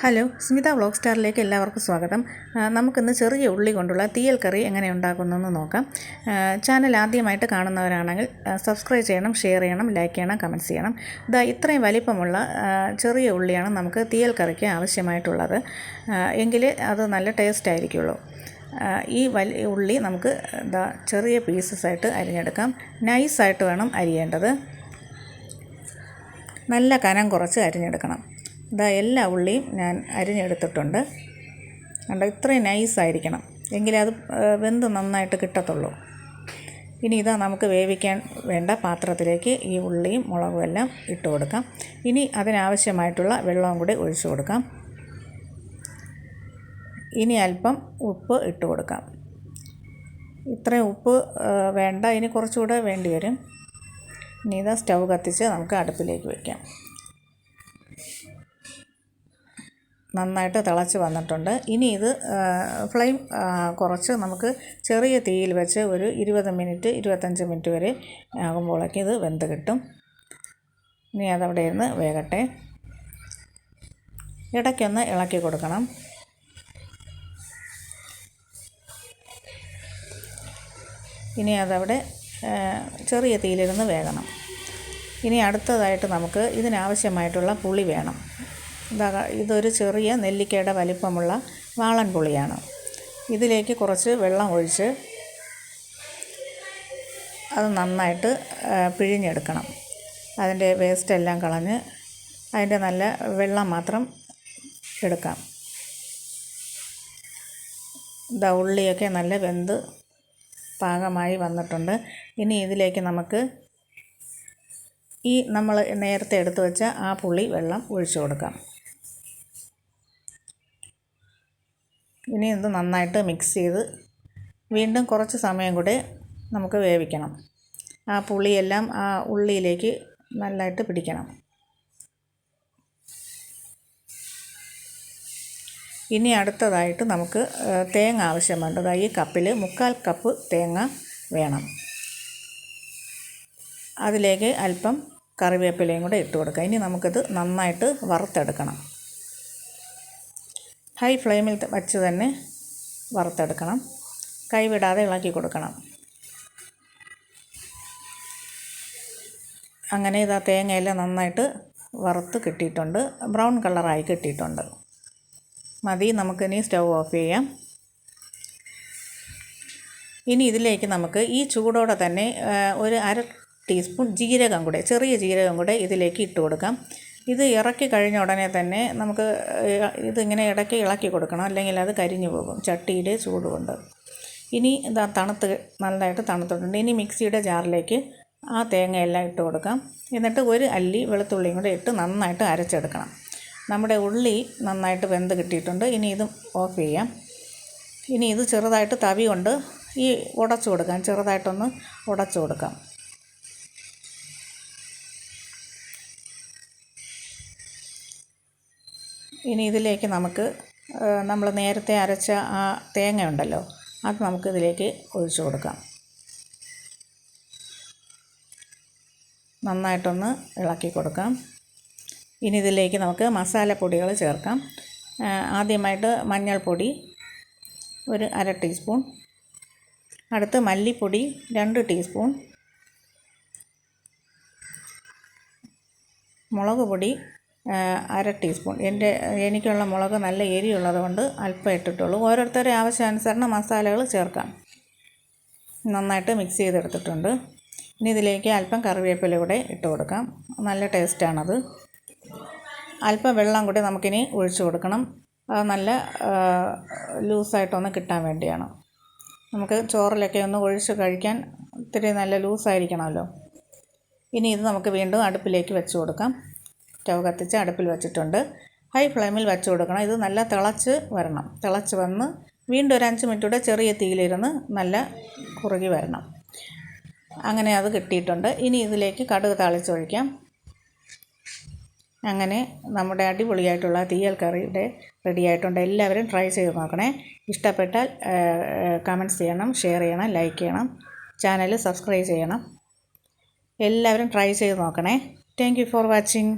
Hello Smitha vlog സ്റ്റാറിലേക്ക് എല്ലാവർക്കും സ്വാഗതം. നമുക്കിന്ന് ചെറിയ ഉള്ളി കൊണ്ടുള്ള തീയൽ കറി എങ്ങനെ ഉണ്ടാക്കുന്നതെന്ന് നോക്കാം. ചാനൽ ആദ്യമായിട്ട് കാണുന്നവരാണെങ്കിൽ സബ്സ്ക്രൈബ് ചെയ്യണം ഷെയർ ചെയ്യണം ലൈക്ക് ചെയ്യണം കമന്റ്സ് ചെയ്യണം. ഇതാ ഇത്രയും വലിപ്പമുള്ള ചെറിയ ഉള്ളിയാണ് നമുക്ക് തീയൽ കറിക്ക് ആവശ്യമായിട്ടുള്ളത്. എങ്കിൽ അത് നല്ല ടേസ്റ്റ് ആയിരിക്കുള്ളൂ. ഈ വലിയ ഉള്ളി നമുക്ക് ഇതാ ചെറിയ പീസസ് ആയിട്ട് അരിഞ്ഞെടുക്കാം. നൈസായിട്ട് വേണം അരിയേണ്ടത്. നല്ല കനം കുറച്ച് അരിഞ്ഞെടുക്കണം. ഇതാ എല്ലാ ഉള്ളിയും ഞാൻ അരിഞ്ഞെടുത്തിട്ടുണ്ട്. കണ്ടോ ഇത്രയും നൈസായിരിക്കണം. എങ്കിലേ അത് വെന്ത് നന്നായിട്ട് കിട്ടത്തുള്ളൂ. ഇനി ഇതാ നമുക്ക് വേവിക്കാൻ വേണ്ട പാത്രത്തിലേക്ക് ഈ ഉള്ളിയും മുളകും എല്ലാം ഇട്ട് കൊടുക്കാം. ഇനി അതിനാവശ്യമായിട്ടുള്ള വെള്ളവും കൂടി ഒഴിച്ചു കൊടുക്കാം. ഇനി അല്പം ഉപ്പ് ഇട്ട് കൊടുക്കാം. ഇത്രയും ഉപ്പ് വേണ്ട. ഇനി കുറച്ചുകൂടെ വേണ്ടി വരും. ഇനി ഇതാ സ്റ്റൗ കത്തിച്ച് നമുക്ക് അടുപ്പിലേക്ക് വയ്ക്കാം നന്നായിട്ട് തിളച്ച് വന്നിട്ടുണ്ട്. ഇനി ഇത് ഫ്ലെയിം കുറച്ച് നമുക്ക് ചെറിയ തീയിൽ വെച്ച് ഒരു ഇരുപത് മിനിറ്റ് ഇരുപത്തഞ്ച് മിനിറ്റ് വരെ ആകുമ്പോഴേക്കും ഇത് വെന്ത് കിട്ടും. ഇനി അതവിടെ ഇരുന്ന് വേകട്ടെ. ഇടയ്ക്കൊന്ന് ഇളക്കി കൊടുക്കണം. ഇനി അതവിടെ ചെറിയ തീയിലിരുന്ന് വേകണം. ഇനി അടുത്തതായിട്ട് നമുക്ക് ഇതിനാവശ്യമായിട്ടുള്ള പുളി വേണം. ഇതാ ഇതൊരു ചെറിയ നെല്ലിക്കയുടെ വലിപ്പമുള്ള വാളൻ പുളിയാണ്. ഇതിലേക്ക് കുറച്ച് വെള്ളം ഒഴിച്ച് അത് നന്നായിട്ട് പിഴിഞ്ഞെടുക്കണം. അതിന്റെ വേസ്റ്റ് എല്ലാം കളഞ്ഞ് അതിന്റെ നല്ല വെള്ളം മാത്രം എടുക്കാം. ഇതാ ഉള്ളിയൊക്കെ നല്ല വെന്ത് പാകമായി വന്നിട്ടുണ്ട്. ഇനി ഇതിലേക്ക് നമുക്ക് ഈ നമ്മൾ നേരത്തെ എടുത്തു വെച്ച ആ പുളി വെള്ളം ഒഴിച്ചു കൊടുക്കാം. ഇനി ഇത് നന്നായിട്ട് മിക്സ് ചെയ്ത് വീണ്ടും കുറച്ച് സമയം കൂടെ നമുക്ക് വേവിക്കണം. ആ പുളിയെല്ലാം ആ ഉള്ളിയിലേക്ക് നല്ലതായിട്ട് പിടിക്കണം. ഇനി അടുത്തതായിട്ട് നമുക്ക് തേങ്ങ ആവശ്യമുണ്ട് ഈ കപ്പിൽ മുക്കാൽ കപ്പ് തേങ്ങ വേണം. അതിലേക്ക് അല്പം കറിവേപ്പിലയും കൂടെ ഇട്ട് കൊടുക്കുക. ഇനി നമുക്കിത് നന്നായിട്ട് വറുത്തെടുക്കണം. ഹൈ ഫ്ലെയിമിൽ വച്ച് തന്നെ വറുത്തെടുക്കണം. കൈവിടാതെ ഇളക്കി കൊടുക്കണം. അങ്ങനെ ഇതാ തേങ്ങയെല്ലാം നന്നായിട്ട് വറുത്ത് കിട്ടിയിട്ടുണ്ട്. ബ്രൗൺ കളറായി കിട്ടിയിട്ടുണ്ട്. മതി നമുക്കിനി സ്റ്റൗ ഓഫ് ചെയ്യാം. ഇനി ഇതിലേക്ക് നമുക്ക് ഈ ചൂടോടെ തന്നെ ഒരു അര ടീസ്പൂൺ ജീരകം കൂടെ ചെറിയ ജീരകം കൂടെ ഇതിലേക്ക് ഇട്ട് കൊടുക്കാം. ഇത് ഇറക്കി കഴിഞ്ഞ ഉടനെ തന്നെ നമുക്ക് ഇതിങ്ങനെ ഇടയ്ക്ക് ഇളക്കി കൊടുക്കണം അല്ലെങ്കിൽ അത് കരിഞ്ഞു പോകും ചട്ടിയുടെ ചൂട് കൊണ്ട് ഇനി ഇതാ തണുത്ത് നല്ലതായിട്ട് തണുത്തിട്ടുണ്ട്. ഇനി മിക്സിയുടെ ജാറിലേക്ക് ആ തേങ്ങയെല്ലാം ഇട്ട് കൊടുക്കാം. എന്നിട്ട് ഒരു അല്ലി വെളുത്തുള്ളിയും കൂടെ ഇട്ട് നന്നായിട്ട് അരച്ചെടുക്കണം. നമ്മുടെ ഉള്ളി നന്നായിട്ട് വെന്ത് കിട്ടിയിട്ടുണ്ട്. ഇനി ഇത് ഓഫ് ചെയ്യാം. ഇനി ഇത് ചെറുതായിട്ട് തവി കൊണ്ട് ഈ ഉടച്ചു കൊടുക്കാം. ചെറുതായിട്ടൊന്ന് ഉടച്ചു കൊടുക്കാം. ഇനി ഇതിലേക്ക് നമുക്ക് നമ്മൾ നേരത്തെ അരച്ച ആ തേങ്ങ ഉണ്ടല്ലോ അത് നമുക്ക് ഇതിലേക്ക് ഒഴിച്ചു കൊടുക്കാം. നന്നായിട്ടൊന്ന് ഇളക്കി കൊടുക്കാം. ഇനി ഇതിലേക്ക് നമുക്ക് മസാലപ്പൊടികൾ ചേർക്കാം. ആദ്യമായിട്ട് മഞ്ഞൾപ്പൊടി ഒരു അര ടീസ്പൂൺ. അടുത്ത് മല്ലിപ്പൊടി രണ്ട് ടീസ്പൂൺ. മുളക് പൊടി അര ടീസ്പൂൺ. എന്റെ എനിക്കുള്ള മുളക് നല്ല എരിയുള്ളത് കൊണ്ട് അല്പം ഇട്ടിട്ടുള്ളൂ. ഓരോരുത്തരുടെ ആവശ്യാനുസരണം മസാലകൾ ചേർക്കാം. നന്നായിട്ട് മിക്സ് ചെയ്തെടുത്തിട്ടുണ്ട്. ഇനി ഇതിലേക്ക് അല്പം കറിവേപ്പില കൂടെ ഇട്ട് കൊടുക്കാം. നല്ല ടേസ്റ്റാണത് അല്പം വെള്ളം കൂടി നമുക്കിനി ഒഴിച്ചു കൊടുക്കണം. അത് നല്ല ലൂസായിട്ടൊന്ന് കിട്ടാൻ വേണ്ടിയാണ്. നമുക്ക് ചോറിലൊക്കെ ഒന്ന് ഒഴിച്ച് കഴിക്കാൻ ഇത്തിരി നല്ല ലൂസായിരിക്കണമല്ലോ. ഇനി ഇത് നമുക്ക് വീണ്ടും അടുപ്പിലേക്ക് വെച്ച് കൊടുക്കാം. സ്റ്റവ് കത്തിച്ച് അടുപ്പിൽ വെച്ചിട്ടുണ്ട്. ഹൈ ഫ്ലെയിമിൽ വെച്ച് കൊടുക്കണം. ഇത് നല്ല തിളച്ച് വരണം. തിളച്ച് വന്ന് വീണ്ടും ഒരു അഞ്ച് മിനിറ്റ് കൂടെ ചെറിയ തീയിലിരുന്ന് നല്ല കുറുകി വരണം. അങ്ങനെ അത് കിട്ടിയിട്ടുണ്ട്. ഇനി ഇതിലേക്ക് കടുക് താളിച്ചൊഴിക്കാം. അങ്ങനെ നമ്മുടെ അടിപൊളിയായിട്ടുള്ള തീയൽ കറിയുടെ റെഡി ആയിട്ടുണ്ട്. എല്ലാവരും ട്രൈ ചെയ്ത് നോക്കണേ. ഇഷ്ടപ്പെട്ടാൽ കമന്റ്സ് ചെയ്യണം ഷെയർ ചെയ്യണം ലൈക്ക് ചെയ്യണം ചാനൽ സബ്സ്ക്രൈബ് ചെയ്യണം. എല്ലാവരും ട്രൈ ചെയ്ത് നോക്കണേ. Thank for watching.